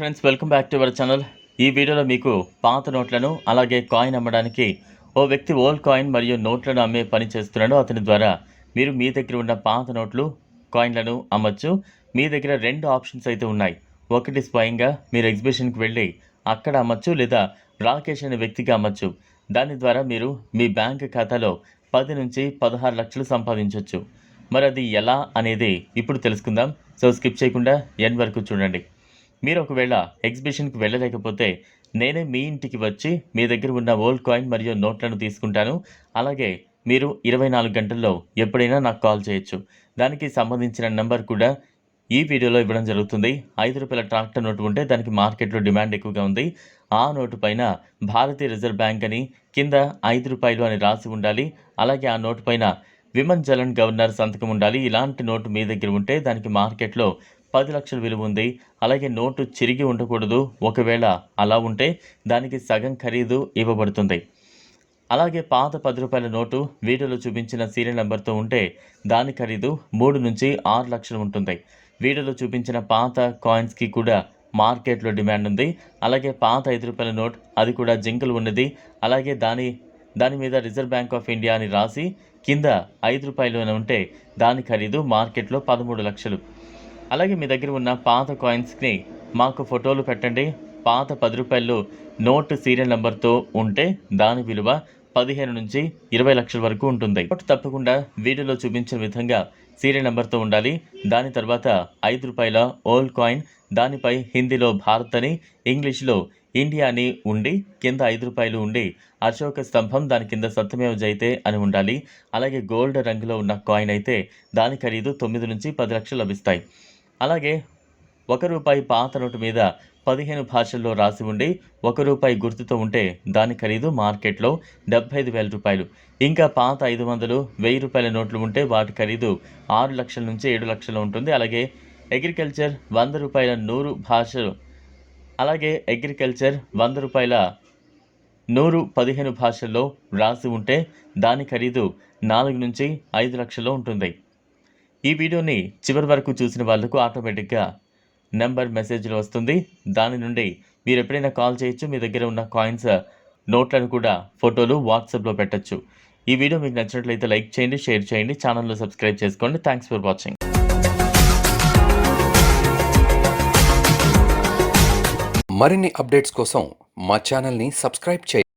Friends welcome back to our channel ఈ వీడియోలో మీకు పాత నోట్లను అలాగే కాయిన్ అమ్మడానికి ఓ వ్యక్తి ఓల్డ్ కాయిన్ మరియు నోట్లను అమ్మే పని చేస్తున్నాడు అతని ద్వారా మీరు మీ దగ్గర ఉన్న పాత నోట్లు కాయిన్లను అమ్మచ్చు. మీ దగ్గర రెండు ఆప్షన్స్ అయితే ఉన్నాయి. ఒకటి స్వయంగా మీరు ఎగ్జిబిషన్కి వెళ్ళి అక్కడ అమ్మచ్చు లేదా రాకేష్ అనే వ్యక్తికి అమ్మచ్చు. దాని ద్వారా మీరు మీ బ్యాంక్ ఖాతాలో పది నుంచి పదహారు లక్షలు సంపాదించవచ్చు మరి అది ఎలా అనేది ఇప్పుడు తెలుసుకుందాం. సో స్కిప్ చేయకుండా ఎన్ వరకు చూడండి. మీరు ఒకవేళ ఎగ్జిబిషన్కి వెళ్ళలేకపోతే నేనే మీ ఇంటికి వచ్చి మీ దగ్గర ఉన్న ఓల్డ్ కాయిన్ మరియు నోట్లను తీసుకుంటాను. అలాగే మీరు ఇరవై నాలుగు గంటల్లో ఎప్పుడైనా నాకు కాల్ చేయొచ్చు. దానికి సంబంధించిన నెంబర్ కూడా ఈ వీడియోలో ఇవ్వడం జరుగుతుంది. ఐదు రూపాయల ట్రాక్టర్ నోటు ఉంటే దానికి మార్కెట్లో డిమాండ్ ఎక్కువగా ఉంది. ఆ నోటు పైన భారతీయ రిజర్వ్ బ్యాంక్ అని కింద ఐదు రూపాయలు అని రాసి ఉండాలి. అలాగే ఆ నోటు పైన విమన్ జలన్ గవర్నర్ సంతకం ఉండాలి. ఇలాంటి నోటు మీ దగ్గర ఉంటే దానికి మార్కెట్లో పది లక్షల విలువ ఉంది. అలాగే నోటు చిరిగి ఉండకూడదు. ఒకవేళ అలా ఉంటే దానికి సగం ఖరీదు ఇవ్వబడుతుంది. అలాగే పాత పది రూపాయల నోటు వీడియోలో చూపించిన సీరియల్ నెంబర్తో ఉంటే దాని ఖరీదు మూడు నుంచి ఆరు లక్షలు ఉంటుంది. వీడియోలో చూపించిన పాత కాయిన్స్కి కూడా మార్కెట్లో డిమాండ్ ఉంది. అలాగే పాత ఐదు రూపాయల నోట్ అది కూడా జింకలు ఉన్నది. అలాగే దాని దాని మీద రిజర్వ్ బ్యాంక్ ఆఫ్ ఇండియా అని రాసి కింద ఐదు రూపాయలు ఉంటే దాని ఖరీదు మార్కెట్లో పదమూడు లక్షలు. అలాగే మీ దగ్గర ఉన్న పాత కాయిన్స్ని మాకు ఫోటోలు పెట్టండి. పాత పది రూపాయలు నోట్ సీరియల్ నెంబర్తో ఉంటే దాని విలువ పదిహేను నుంచి ఇరవై లక్షల వరకు ఉంటుంది. నోట్ తప్పకుండా వీడియోలో చూపించిన విధంగా సీరియల్ నెంబర్తో ఉండాలి. దాని తర్వాత ఐదు రూపాయల ఓల్డ్ కాయిన్ దానిపై హిందీలో భారత్ అని ఇంగ్లీష్లో ఇండియా అని ఉండి కింద ఐదు రూపాయలు ఉండి అశోక స్తంభం దాని కింద సత్యమేవ జైతే అని ఉండాలి. అలాగే గోల్డ్ రంగులో ఉన్న కాయిన్ అయితే దాని ఖరీదు తొమ్మిది నుంచి పది లక్షలు లభిస్తాయి. అలాగే ఒక రూపాయి పాత నోటు మీద పదిహేను భాషల్లో రాసి ఉండి ఒక రూపాయి గుర్తుతో ఉంటే దాని ఖరీదు మార్కెట్లో డెబ్బై ఐదు వేల రూపాయలు. ఇంకా పాత ఐదు వందలు వెయ్యి రూపాయల నోట్లు ఉంటే వాటి ఖరీదు ఆరు లక్షల నుంచి ఏడు లక్షలు ఉంటుంది. అలాగే అగ్రికల్చర్ వంద రూపాయల నూరు భాషలు అలాగే అగ్రికల్చర్ వంద రూపాయల నూరు పదిహేను భాషల్లో రాసి ఉంటే దాని ఖరీదు నాలుగు నుంచి ఐదు లక్షల్లో ఉంటుంది. ఈ వీడియోని చివరి వరకు చూసిన వాళ్ళకు ఆటోమేటిక్గా నెంబర్ మెసేజ్లు వస్తుంది. దాని నుండి మీరు ఎప్పుడైనా కాల్ చేయొచ్చు. మీ దగ్గర ఉన్న కాయిన్స్ నోట్లను కూడా ఫోటోలు వాట్సాప్లో పెట్టచ్చు. ఈ వీడియో మీకు నచ్చినట్లయితే లైక్ చేయండి షేర్ చేయండి ఛానల్లో సబ్స్క్రైబ్ చేసుకోండి. Thanks for watching. మరిన్ని అప్డేట్స్ కోసం మా ఛానల్ని సబ్స్క్రైబ్ చేయండి.